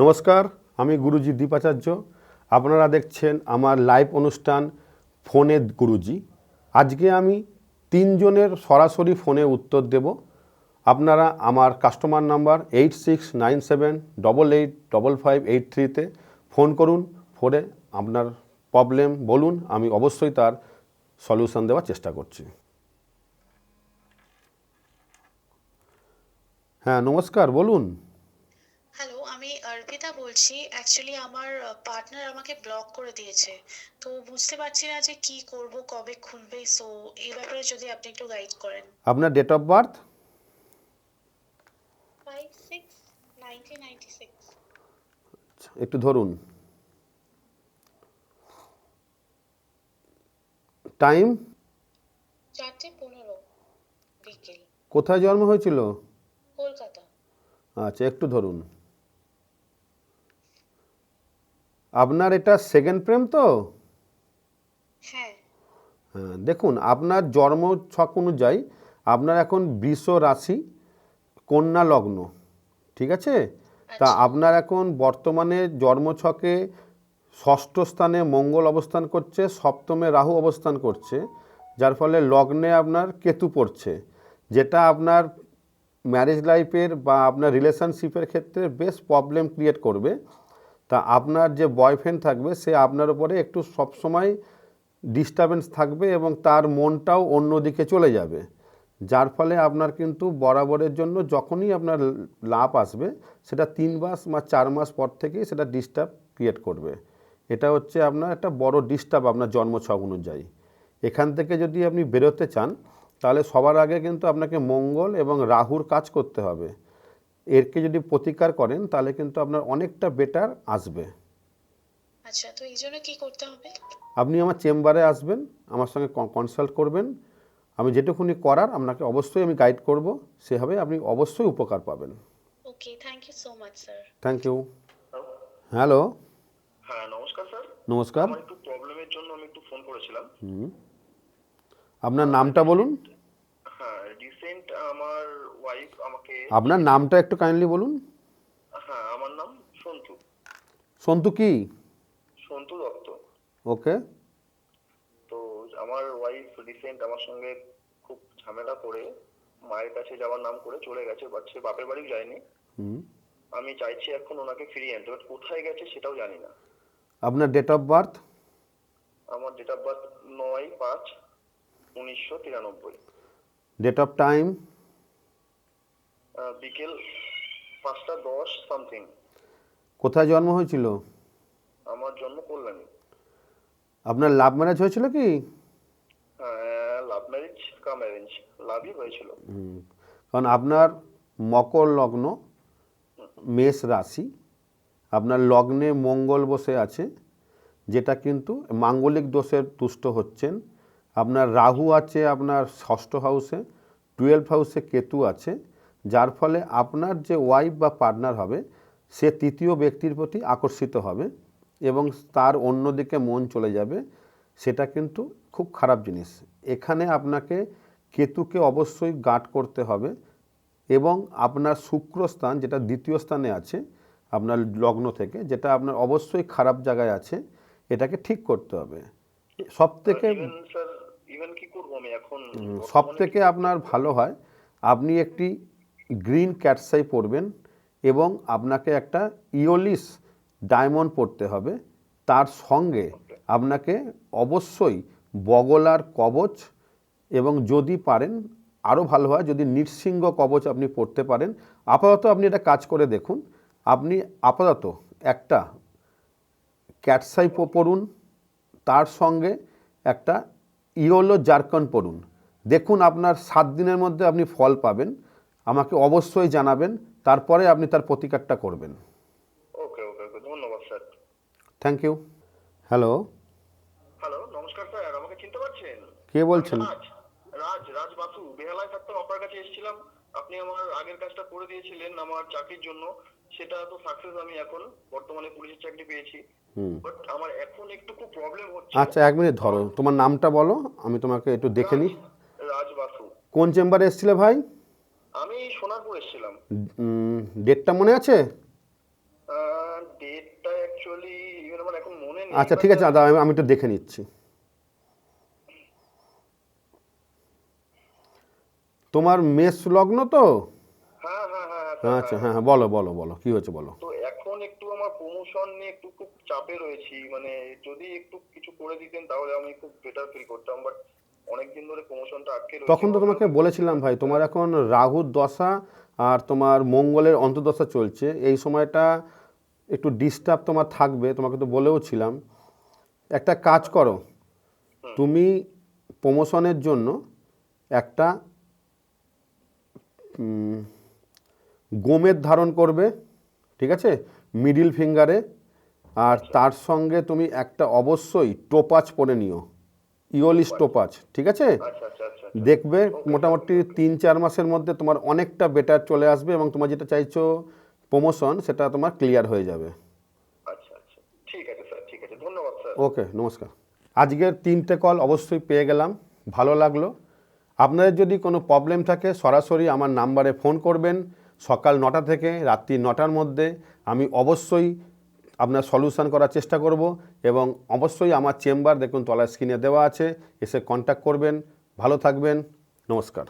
নমস্কার, আমি গুরুজি দীপাচার্য। আপনারা দেখছেন আমার লাইভ অনুষ্ঠান ফোনে গুরুজি। আজকে আমি তিনজনের সরাসরি ফোনে উত্তর দেব। আপনারা আমার customer number eight six nine seven double eight double five eight থ্রিতে ফোন করুন, ফোনে আপনার প্রবলেম বলুন, আমি অবশ্যই তার সলিউশন দেওয়ার চেষ্টা করছি। হ্যাঁ নমস্কার, বলুন। অর্পিতা বলছি অ্যাকচুয়ালি আমার পার্টনার আমাকে ব্লক করে দিয়েছে। তো বুঝতে পারছি না যে কি করব কবে খুলবে সো এই ব্যাপারে যদি আপনি একটু গাইড করেন। আপনার ডেট অফ বার্থ একটু ধরুন। টাইম চারটে পনেরো বিকেল। কোথায় জন্ম হয়েছিল? কলকাতা। আচ্ছা একটু ধরুন। আপনার এটা সেকেন্ড প্রেম তো? হ্যাঁ। হ্যাঁ দেখুন আপনার জন্ম ছক অনুযায়ী আপনার এখন বৃষ রাশি কন্যা লগ্ন ঠিক আছে? তা আপনার এখন বর্তমানে জন্মছকে ষষ্ঠ স্থানে মঙ্গল অবস্থান করছে সপ্তমে রাহু অবস্থান করছে যার ফলে লগ্নে আপনার কেতু পড়ছে যেটা আপনার ম্যারেজ লাইফের বা আপনার রিলেশনশিপের ক্ষেত্রে বেশ প্রবলেম ক্রিয়েট করবে। তা আপনার যে বয়ফ্রেন্ড থাকবে, সে আপনার উপরে একটু সবসময় ডিস্টারবেন্স থাকবে এবং তার মনটাও অন্যদিকে চলে যাবে। যার ফলে আপনার কিন্তু বরাবরের জন্য যখনই আপনার লাভ আসবে, সেটা তিন মাস বা চার মাস পর থেকেই সেটা ডিস্টার্ব ক্রিয়েট করবে। এটা হচ্ছে আপনার একটা বড় ডিস্টার্ব আপনার জন্ম জন্মছক অনুযায়ী। এখান থেকে যদি আপনি বেরোতে চান, তাহলে সবার আগে কিন্তু আপনাকে মঙ্গল এবং রাহুর কাজ করতে হবে। এরকে যদি প্রতিকার করেন তাহলে কিন্তু আপনার অনেকটা বেটার আসবে। আচ্ছা তো এই জন্য কি করতে হবে? আপনি আমার চেম্বারে আসবেন আমার সঙ্গে কনসাল্ট করবেন। আমি যেটুকুনি করার আপনাকে অবশ্যই আমি গাইড করব সেভাবে আপনি অবশ্যই উপকার পাবেন। Okay thank you so much sir thank you hello হ্যাঁ নমস্কার স্যার নমস্কার। একটু প্রবলেমের জন্য আমি একটু ফোন করেছিলাম। হুম। আপনার নামটা বলুন। রিসেন্ট আমার ওয়াইফ আমাকে আপনার নামটা একটু কাইন্ডলি বলুন। হ্যাঁ আমার নাম সন্তু। সন্তু কি? সন্তু দত্ত। ওকে। তো আমার ওয়াইফ রিসেন্ট আমার সঙ্গে খুব ঝামেলা করে মায়ের কাছে যাওয়ার নাম করে চলে গেছে বাট সে বাপের বাড়ি যায়নি। হুম। আমি চাইছি এখন ওনাকে ফিরিয়ে আনতে বাট কোথায় গেছে সেটাও জানি না। আপনার ডেট অফ বার্থ আমার ডেট অফ বার্থ নয় পাঁচ উনিশশো তিরানব্বই। ডেট অফ টাইম বিকেল পাঁচটা দশ সামথিং কোথায় জন্ম হয়েছিল? আমার জন্ম কল্যাণী। আপনার লাভ ম্যারেজ হয়েছিল কি? লাভ ম্যারেজ কাম অ্যারেঞ্জ লাভই হয়েছিল। কারণ আপনার মকর লগ্ন মেষ রাশি আপনার লগ্নে মঙ্গল বসে আছে যেটা কিন্তু মাঙ্গলিক দোষের তুষ্ট হচ্ছেন আপনার রাহু আছে আপনার ষষ্ঠ হাউসে টুয়েলভ হাউসে কেতু আছে, যার ফলে আপনার যে ওয়াইফ বা পার্টনার হবে, সে তৃতীয় ব্যক্তির প্রতি আকর্ষিত হবে এবং তার অন্যদিকে মন চলে যাবে, সেটা কিন্তু খুব খারাপ জিনিস। এখানে আপনাকে কেতুকে অবশ্যই গার্ড করতে হবে এবং আপনার শুক্রস্থান যেটা দ্বিতীয় স্থানে আছে, আপনার লগ্ন থেকে, যেটা আপনার অবশ্যই খারাপ জায়গায় আছে, এটাকে ঠিক করতে হবে। সব থেকে ইভেন কি করব আমি এখন? সব থেকে আপনার ভালো হয় আপনি একটি গ্রিন ক্যাটসাই পরবেন এবং আপনাকে একটা ইওলিস ডায়মন্ড পরতে হবে। তার সঙ্গে আপনাকে অবশ্যই বগলার কবচ এবং যদি পারেন আরও ভালো হয় যদি নৃসিংহ কবচ আপনি পড়তে পারেন। আপাতত আপনি এটা কাজ করে দেখুন। আপনি আপাতত একটা ক্যাটসাই প- পড়ুন তার সঙ্গে একটা ইয়োলো জারকন পড়ুন। দেখুন আপনার সাত দিনের মধ্যে আপনি ফল পাবেন। আমাকে অবশ্যই জানাবেন তারপরে আপনি তার প্রতিকারটা করবেন। ওকে ওকে ধন্যবাদ sir. Thank you hello hello নমস্কার স্যার আমাকে চিনতে পারছেন? কে বলছেন? রাজ রাজ রাজ বাসু বেহালায় থাকতাম আপনার কাছে এসেছিলাম। আপনি আমার আগের কাজটা করে দিয়েছিলেন আমার চাকরির জন্য। সেটা তো সাকসেস আমি এখন বর্তমানে পুলিশের চাকরি পেয়েছি। বাট আমার এখন একটু খুব প্রবলেম হচ্ছে। আচ্ছা এক মিনিট ধরো। তোমার নামটা বলো আমি তোমাকে একটু দেখে নিই। রাজ বাসু কোন চেম্বারে এসেছিলে ভাই? আমি সোনারপুর এসেছিলাম। ডেটটা মনে আছে? আহ, আচ্ছা ঠিক আছে দাদা আমি একটু দেখে নিচ্ছি। তোমার মেষ লগ্ন তো? হ্যাঁ হ্যাঁ হ্যাঁ, আচ্ছা হ্যাঁ হ্যাঁ বলো বলো বলো কি হয়েছে বলো? তো এখন একটু আমার প্রমোশন নিয়ে একটু খুব চাপে রয়েছি মানে যদি একটু কিছু করে দিতেন তাহলে আমি খুব বেটার ফিল করতাম বাট অনেকদিন ধরে প্রমোশনটা আটকে রয়েছে। তখন তো তোমাকে বলেছিলাম ভাই তোমার এখন রাহুর দশা আর তোমার মঙ্গলের অন্তর্দশা চলছে এই সময়টা একটু ডিস্টার্ব তোমার থাকবে তোমাকে তো বলেও ছিলাম। একটা কাজ করো তুমি প্রমোশনের জন্য একটা গোমের ধারণ করবে ঠিক আছে? মিডিল ফিঙ্গারে আর তার সঙ্গে তুমি একটা অবশ্যই টোপাচ পরে নিও। ইওলিস টোপাচ ঠিক আছে? দেখবে মোটামুটি তিন চার মাসের মধ্যে তোমার অনেকটা বেটার চলে আসবে এবং তোমার যেটা চাইছো প্রমোশন সেটা তোমার ক্লিয়ার হয়ে যাবে। আচ্ছা আচ্ছা। ওকে নমস্কার। আজকের তিনটে কল অবশ্যই পেয়ে গেলাম ভালো লাগল। আপনাদের যদি কোনো প্রবলেম থাকে সরাসরি আমার নাম্বারে ফোন করবেন। সকাল নটা থেকে রাত্রি নটার মধ্যে আমি অবশ্যই আপনার সলিউশান করার চেষ্টা করব এবং অবশ্যই আমার চেম্বার দেখুন তলার স্ক্রিনে দেওয়া আছে, এসে কন্ট্যাক্ট করবেন। ভালো থাকবেন। নমস্কার।